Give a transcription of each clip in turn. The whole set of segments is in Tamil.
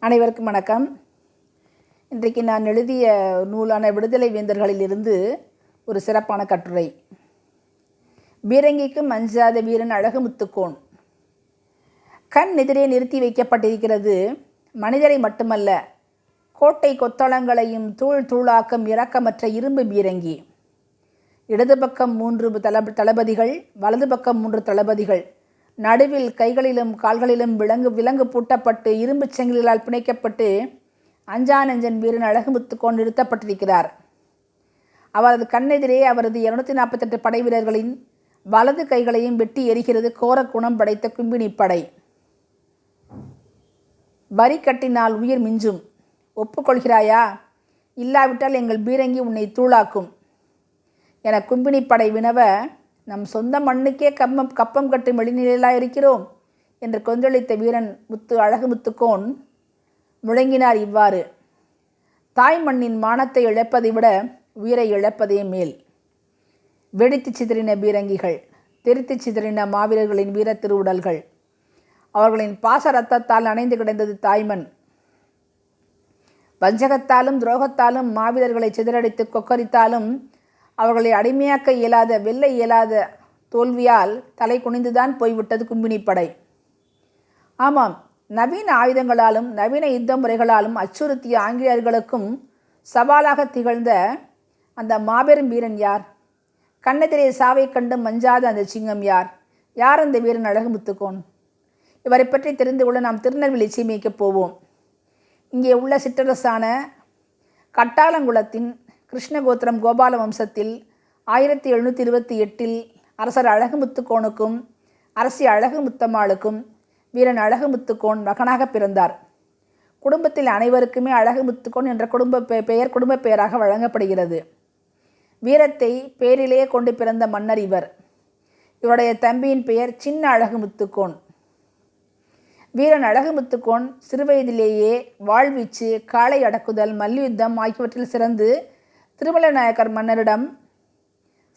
அனைவருக்கும் வணக்கம். இன்றைக்கு நான் எழுதிய நூலான விடுதலை வேந்தர்களிலிருந்து ஒரு சிறப்பான கட்டுரை. பீரங்கிக்கும் அஞ்சாத வீரன் அழகு முத்துக்கோன். கண் எதிரே நிறுத்தி வைக்கப்பட்டிருக்கிறது மனிதரை மட்டுமல்ல கோட்டை கொத்தளங்களையும் தூள் தூளாக்கும் இரக்கமற்ற இரும்பு பீரங்கி. இடது பக்கம் மூன்று தள தளபதிகள் வலது பக்கம் மூன்று தளபதிகள். நடுவில் கைகளிலும் கால்களிலும் விலங்கு விலங்கு பூட்டப்பட்டு இரும்புச் செங்கிலால் பிணைக்கப்பட்டு அஞ்சானஞ்சன் வீரன் அழகுமுத்து கொண்டு நிறுத்தப்பட்டிருக்கிறார். அவரது கண்ணெதிரே அவரது இருநூத்தி நாற்பத்தெட்டு படை வீரர்களின் வலது கைகளையும் வெட்டி எரிகிறது கோர குணம் படைத்த கும்பினி படை. வரி கட்டினால் உயிர் மிஞ்சும். ஒப்புக்கொள்கிறாயா? இல்லாவிட்டால் எங்கள் பீரங்கி உன்னை தூளாக்கும். என கும்பினி படை வினவ நம் சொந்த மண்ணுக்கே கம்மம் கப்பம் கட்டும் வெளிநிலையிலாக இருக்கிறோம் என்று கொந்தளித்த வீரன் முத்து அழகு முத்துக்கோன் முழங்கினார் இவ்வாறு. தாய் மண்ணின் மானத்தை இழப்பதை விட உயிரை இழப்பதே மேல். வெடித்து சிதறின பீரங்கிகள் தெரித்து சிதறின மாவீரர்களின் வீர திருவுடல்கள் அவர்களின் பாச ரத்தத்தால் அணைந்து கிடந்தது தாய்மண் வஞ்சகத்தாலும் துரோகத்தாலும் மாவீரர்களை சிதறடித்து கொக்கரித்தாலும் அவர்களை அடிமையாக்க இயலாத வெல்ல இயலாத தோல்வியால் தலை குனிந்துதான் போய்விட்டது கும்பினி படை. ஆமாம் நவீன ஆயுதங்களாலும் நவீன யுத்த முறைகளாலும் அச்சுறுத்திய ஆங்கிலேயர்களுக்கும் சவாலாக திகழ்ந்த அந்த மாபெரும் வீரன் யார்? கண்ணெதிரே சாவை கண்டு மஞ்சாத அந்த சிங்கம் யார்? யார் அந்த வீரன் அழகுமுத்துக்கோன் இவரை பற்றி தெரிந்து கொள்ள நாம் திருநெல்வேலி சீமைக்கு போவோம். இங்கே உள்ள சிற்றரசான கட்டாலங்குளத்தின் கிருஷ்ணகோத்திரம் கோபால வம்சத்தில் ஆயிரத்தி எழுநூற்றி இருபத்தி எட்டில் அரசர் அழகுமுத்துக்கோனுக்கும் அரசி அழகுமுத்தம்மாளுக்கும் வீரன் அழகுமுத்துக்கோன் மகனாக பிறந்தார். குடும்பத்தில் அனைவருக்குமே அழகுமுத்துக்கோன் என்ற குடும்ப பெ பெயர் குடும்ப பெயராக வழங்கப்படுகிறது. வீரத்தை பேரிலேயே கொண்டு பிறந்த மன்னர் இவர். இவருடைய தம்பியின் பெயர் சின்ன அழகுமுத்துக்கோன். வீரன் அழகுமுத்துக்கோன் சிறுவயதிலேயே வாழ்வீச்சு காளை அடக்குதல் மல்யுத்தம் ஆகியவற்றில் சிறந்து திருமலை நாயக்கர் மன்னரிடம்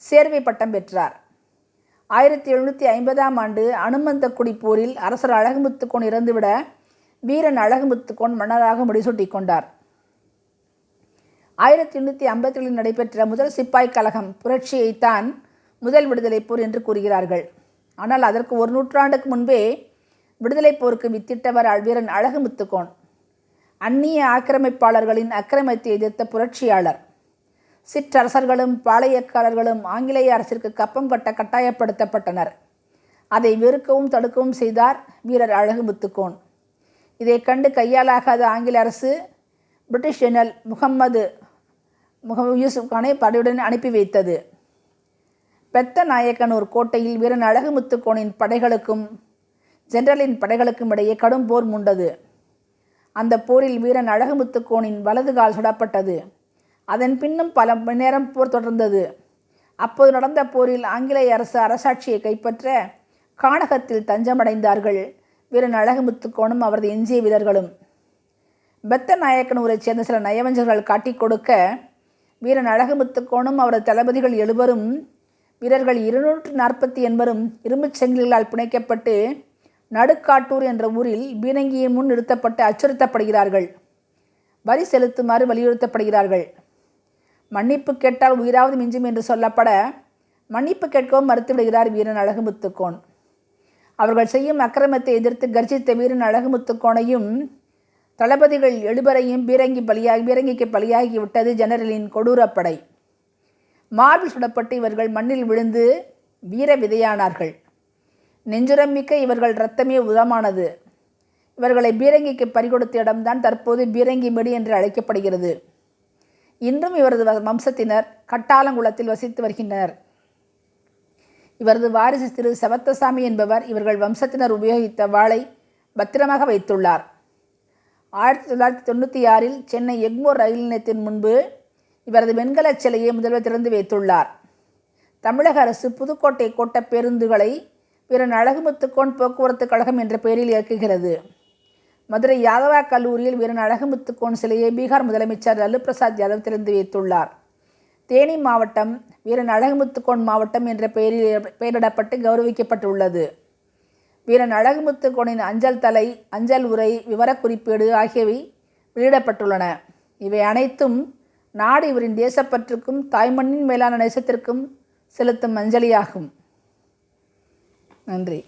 சேர்வை பட்டம் பெற்றார். ஆயிரத்தி எழுநூற்றி ஐம்பதாம் ஆண்டு அனுமந்தக்குடி போரில் அரசர் அழகுமுத்துக்கோன் இறந்துவிட வீரன் அழகுமுத்துக்கோன் மன்னராக முடிசூட்டி கொண்டார். ஆயிரத்தி எண்ணூற்றி ஐம்பத்தி ஏழில் நடைபெற்ற முதல் சிப்பாய் கழகம் புரட்சியைத்தான் முதல் விடுதலை போர் என்று கூறுகிறார்கள். ஆனால் அதற்கு ஒரு நூற்றாண்டுக்கு முன்பே விடுதலை போருக்கு வித்திட்டவர் வீரன் அழகுமுத்துக்கோன். அந்நிய ஆக்கிரமிப்பாளர்களின் அக்கிரமத்தை எதிர்த்த புரட்சியாளர். சிற்றரசர்களும் பாளையக்காரர்களும் ஆங்கிலேய அரசிற்கு கப்பம் கட்ட கட்டாயப்படுத்தப்பட்டனர். அதை வெறுக்கவும் தடுக்கவும் செய்தார் வீரர் அழகு முத்துக்கோன் இதை கண்டு கையாலாகாத ஆங்கில அரசு பிரிட்டிஷ் ஜெனரல் முகம்மது முகமது யூசுப் கானை படையுடன் அனுப்பி வைத்தது. பெத்த நாயக்கனூர் கோட்டையில் வீரன் அழகு முத்துக்கோனின் படைகளுக்கும் ஜெனரலின் படைகளுக்கும் இடையே கடும் போர் மூண்டது. அந்த போரில் வீரன் அழகுமுத்துக்கோனின் வலது கால் சுடப்பட்டது. அதன் பின்னும் பல மணி நேரம் போர் தொடர்ந்தது. அப்போது நடந்த போரில் ஆங்கிலேய அரசு அரசாட்சியை கைப்பற்ற கானகத்தில் தஞ்சமடைந்தார்கள். வீரன் அழகுமுத்துக்கோனும் அவரது எஞ்சிய வீரர்களும். பெத்த நாயக்கனூரைச் சேர்ந்த சில நயவஞ்சர்கள் காட்டிக் கொடுக்க வீரன் அழகுமுத்துக்கோனும் அவரது தளபதிகள் எழுவரும் வீரர்கள் இருநூற்று நாற்பத்தி எண்பரும் இரும்புச் சங்கிலிகளால் பிணைக்கப்பட்டு நடுக்காட்டூர் என்ற ஊரில் பீரங்கியின் முன் நிறுத்தப்பட்டு அச்சுறுத்தப்படுகிறார்கள். வரி செலுத்துமாறு வலியுறுத்தப்படுகிறார்கள். மன்னிப்பு கேட்டால் உயிராவது மிஞ்சும் என்று சொல்லப்பட மன்னிப்பு கேட்கவும் மறுத்துவிடுகிறார் வீரன் அழகுமுத்துக்கோன். அவர்கள் செய்யும் அக்கிரமத்தை எதிர்த்து கர்ஜித்த வீரன் அழகுமுத்துக்கோனையும் தளபதிகள் எழுபரையும் பீரங்கி பலியாகி பீரங்கிக்கு பலியாகி விட்டது ஜெனரலின் கொடூரப்படை. மார்பில் சுடப்பட்டு இவர்கள் மண்ணில் விழுந்து வீர விதையானார்கள். நெஞ்சுரம் மிக்க இவர்கள் இரத்தமே உதமானது. இவர்களை பீரங்கிக்கு பறிகொடுத்த இடம்தான் தற்போது பீரங்கி மெடி என்று அழைக்கப்படுகிறது. இன்றும் இவரது வம்சத்தினர் கட்டாலங்குளத்தில் வசித்து வருகின்றனர். இவரது வாரிசு திரு சவத்தசாமி என்பவர் இவர்கள் வம்சத்தினர் உபயோகித்த வாளை பத்திரமாக வைத்துள்ளார். ஆயிரத்தி தொள்ளாயிரத்தி தொண்ணூற்றி ஆறில் சென்னை எக்மோர் ரயில் நிலையத்தின் முன்பு இவரது வெண்கலச் சிலையை முதல்வர் திறந்து வைத்துள்ளார். தமிழக அரசு புதுக்கோட்டை கோட்ட பேருந்துகளை பிற அழகுமுத்துக்கோன் போக்குவரத்து கழகம் என்ற பெயரில் இயக்குகிறது. மதுரை யாதவா கல்லூரியில் வீரன் அழகுமுத்துக்கோன் சிலையை பீகார் முதலமைச்சர் லல்லு பிரசாத் யாதவ் திறந்து வைத்துள்ளார். தேனி மாவட்டம் வீரன் அழகுமுத்துக்கோன் மாவட்டம் என்ற பெயரில் பெயரிடப்பட்டு கௌரவிக்கப்பட்டுள்ளது. வீரன் அழகுமுத்துக்கோனின் அஞ்சல் தலை அஞ்சல் உரை விவரக்குறிப்பீடு ஆகியவை வெளியிடப்பட்டுள்ளன. இவை அனைத்தும் நாடு இவரின் தேசப்பற்றுக்கும் தாய்மண்ணின் மேலான நேசத்திற்கும் செலுத்தும் அஞ்சலியாகும். நன்றி.